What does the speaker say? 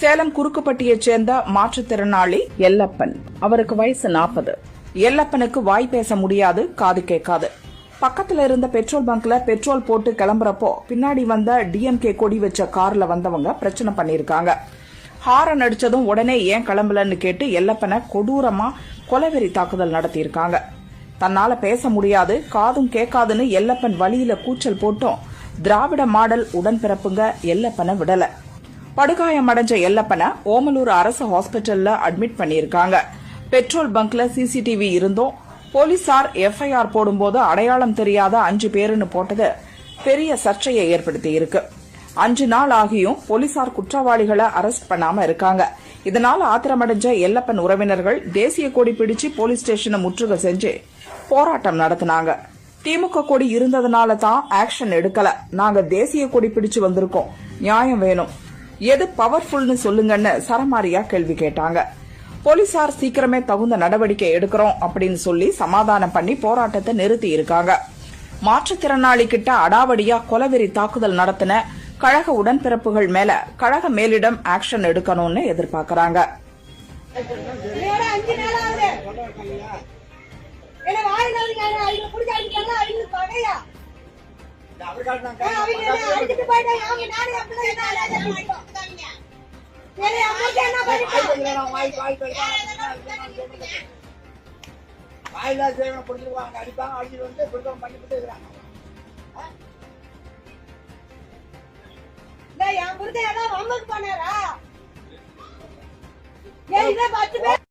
சேலம் குறுக்குப்பட்டியைச் சேர்ந்த மாற்றுத்திறனாளி எல்லப்பன். அவருக்கு வயசு நாற்பது. எல்லப்பனுக்கு வாய் பேச முடியாது காது கேட்காது. பக்கத்துல இருந்த பெட்ரோல் பங்க்ல பெட்ரோல் போட்டு கிளம்புறப்போ பின்னாடி வந்த டிஎம்கே கொடி வச்ச கார்ல வந்தவங்க பிரச்சனை பண்ணிருக்காங்க. ஹாரன் அடிச்சதும் உடனே ஏன் கிளம்பலன்னு கேட்டு எல்லப்பனை கொடூரமா கொலவெறி தாக்குதல் நடத்தியிருக்காங்க. தன்னால பேச முடியாது காதும் கேட்காதுன்னு எல்லப்பன் வழியில கூச்சல் போட்டும் திராவிட மாடல் உடன்பிறப்புங்க எல்லப்பனை விடலை. படுகாயமடைஞ்ச எல்லப்பனை ஓமலூர் அரசு ஹாஸ்பிட்டல்ல அட்மிட் பண்ணியிருக்காங்க. பெட்ரோல் பங்க்ல சிசிடிவி இருந்தும் போலீசார் எஃப்ஐஆர் போடும்போது அடையாளம் தெரியாத அஞ்சு பேருன்னு போட்டது பெரிய சர்ச்சையை ஏற்படுத்தி இருக்கு அஞ்சு நாள் ஆகியும் போலீசார் குற்றவாளிகளை அரெஸ்ட் பண்ணாம இருக்காங்க. இதனால் ஆத்திரமடைஞ்ச எல்லப்பன் உறவினர்கள் தேசிய கொடி பிடிச்சு போலீஸ் ஸ்டேஷனை முற்றுகை செஞ்சு போராட்டம் நடத்தினாங்க. திமுக கொடி இருந்ததுனால தான் ஆக்ஷன் எடுக்கல. நாங்க தேசிய கொடி பிடிச்சு வந்திருக்கோம். நியாயம் வேணும். எது பவர்ஃபுல்னு சொல்லுங்கன்னு சரமாரியா கேள்வி கேட்டாங்க. போலீசார் சீக்கிரமே தகுந்த நடவடிக்கை எடுக்கிறோம் அப்படின்னு சொல்லி சமாதானம் பண்ணி போராட்டத்தை நிறுத்தி இருக்காங்க. மாற்றுத்திறனாளி கிட்ட அடாவடியா கொலவெறி தாக்குதல் நடத்தின கழக உடன்பிறப்புகள் மேல கழக மேலிடம் ஆக்ஷன் எடுக்கணும்னு எதிர்பார்க்கறாங்க. அவங்க வாயிலா சேவனை பிடிச்சிருவாங்க அடிப்பாங்க அடிச்சுட்டு வந்து பிடிக்காம பண்ணிட்டு இருக்கிறாங்க என் புருஷன் ஏதோ வம்புக்கு போனாரா? ஏன் இதை பத்து பேர்